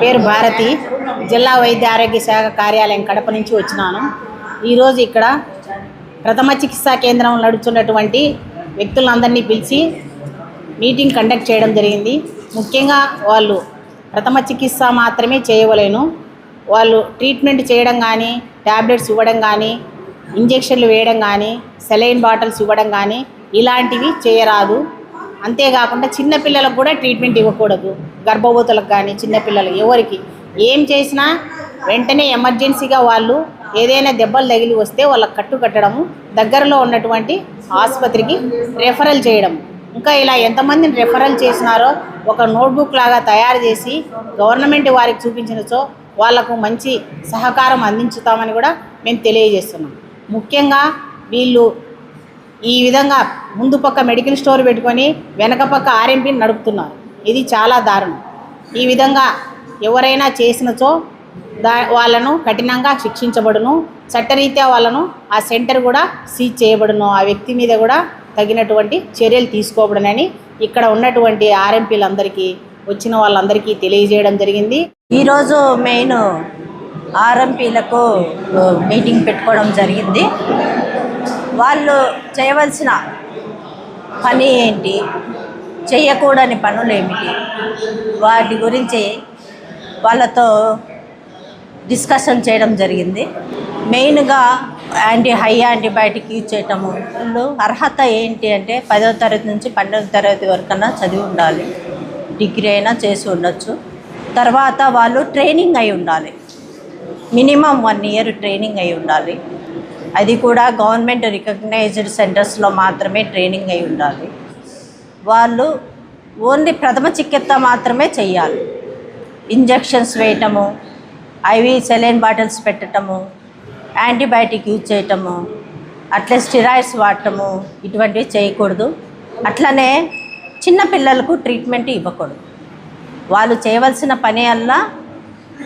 పేరు భారతి. జిల్లా వైద్య ఆరోగ్య శాఖ కార్యాలయం కడప నుంచి వచ్చినాను. ఈరోజు ఇక్కడ ప్రథమ చికిత్సా కేంద్రం నడుచున్నటువంటి వ్యక్తులందరినీ పిలిచి మీటింగ్ కండక్ట్ చేయడం జరిగింది. ముఖ్యంగా వాళ్ళు ప్రథమ చికిత్స మాత్రమే చేయవలేను. వాళ్ళు ట్రీట్మెంట్ చేయడం కానీ ట్యాబ్లెట్స్ ఇవ్వడం కానీ ఇంజెక్షన్లు వేయడం కానీ సెలైన్ బాటిల్స్ ఇవ్వడం కానీ ఇలాంటివి చేయరాదు. అంతేకాకుండా చిన్నపిల్లలకు కూడా ట్రీట్మెంట్ ఇవ్వకూడదు. గర్భవతులకు కానీ చిన్నపిల్లలకు ఎవరికి ఏం చేసినా వెంటనే ఎమర్జెన్సీగా వాళ్ళు ఏదైనా దెబ్బలు తగిలి వస్తే వాళ్ళకి కట్టు కట్టడము దగ్గరలో ఉన్నటువంటి ఆసుపత్రికి రెఫరల్ చేయడం. ఇంకా ఇలా ఎంతమందిని రెఫరల్ చేసినారో ఒక నోట్బుక్ లాగా తయారు చేసి గవర్నమెంట్ వారికి చూపించినచో వాళ్ళకు మంచి సహకారం అందించుతామని కూడా మేము తెలియజేస్తున్నాం. ముఖ్యంగా వీళ్ళు ఈ విధంగా ముందు పక్క మెడికల్ స్టోర్ పెట్టుకొని వెనక పక్క ఆర్ఎంపీని నడుపుతున్నారు. ఇది చాలా దారుణం. ఈ విధంగా ఎవరైనా చేసినచో దా వాళ్ళను కఠినంగా శిక్షించబడును. చట్టరీత్యా వాళ్ళను ఆ సెంటర్ కూడా సీజ్ చేయబడును. ఆ వ్యక్తి మీద కూడా తగినటువంటి చర్యలు తీసుకోబడునని ఇక్కడ ఉన్నటువంటి ఆర్ఎంపీలందరికీ వచ్చిన వాళ్ళందరికీ తెలియజేయడం జరిగింది. ఈరోజు మెయిన్ ఆర్ఎంపీలకు మీటింగ్ పెట్టుకోవడం జరిగింది. వాళ్ళు చేయవలసిన పని ఏంటి? చేయకూడని పనులు ఏమిటి వాటి గురించి వాళ్ళతో డిస్కషన్ చేయడం జరిగింది. మెయిన్గా యాంటీ హై యాంటీబయాటిక్ యూజ్ చేయటము. అర్హత ఏంటి అంటే పదవ తరగతి నుంచి పన్నెండవ తరగతి వరకన్నా చదివి ఉండాలి. డిగ్రీ అయినా చేసి ఉండొచ్చు. తర్వాత వాళ్ళు ట్రైనింగ్ అయి ఉండాలి. మినిమం వన్ ఇయర్ ట్రైనింగ్ అయి ఉండాలి. అది కూడా గవర్నమెంట్ రికగ్నైజ్డ్ సెంటర్స్లో మాత్రమే ట్రైనింగ్ అయి ఉండాలి. వాళ్ళు ఓన్లీ ప్రథమ చికిత్స మాత్రమే చేయాలి ఇంజెక్షన్స్ వేయటము ఐవి సెలైన్ బాటిల్స్ పెట్టటము యాంటీబయాటిక్ యూజ్ చేయటము అట్లే స్టిరాయిడ్స్ వాడటము ఇటువంటివి చేయకూడదు. అట్లనే చిన్నపిల్లలకు ట్రీట్మెంట్ ఇవ్వకూడదు. వాళ్ళు చేయవలసిన పని అల్లా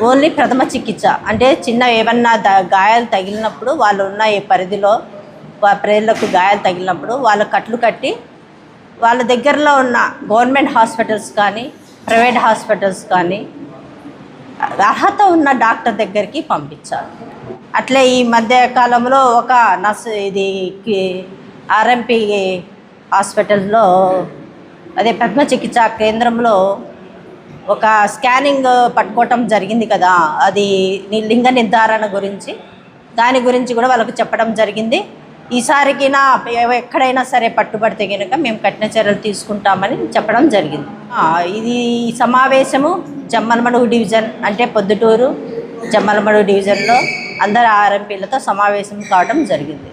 ఓన్లీ ప్రథమ చికిత్స. అంటే చిన్న ఏమన్నా ద గాయాలు తగిలినప్పుడు వాళ్ళు ఉన్న ఈ పరిధిలో వా ప్రజలకు గాయాలు తగిలినప్పుడు వాళ్ళ కట్లు కట్టి వాళ్ళ దగ్గరలో ఉన్న గవర్నమెంట్ హాస్పిటల్స్ కానీ ప్రైవేట్ హాస్పిటల్స్ కానీ అర్హత ఉన్న డాక్టర్ దగ్గరికి పంపించాలి. అట్లే ఈ మధ్య కాలంలో ఒక నర్సు ఇది ఆర్ఎంపీ హాస్పిటల్లో అదే పద్మ చికిత్సా కేంద్రంలో ఒక స్కానింగ్ పట్టుకోవటం జరిగింది కదా. అది లింగ నిర్ధారణ గురించి దాని గురించి కూడా వాళ్ళకు చెప్పడం జరిగింది. ఈసారికి నా ఎక్కడైనా సరే పట్టుబడితే కనుక మేము కఠిన చర్యలు తీసుకుంటామని చెప్పడం జరిగింది. ఇది సమావేశము జమ్మలమడుగు డివిజన్ అంటే పొద్దుటూరు జమ్మలమడుగు డివిజన్లో అందరు ఆర్ఎంపీలతో సమావేశం కావడం జరిగింది.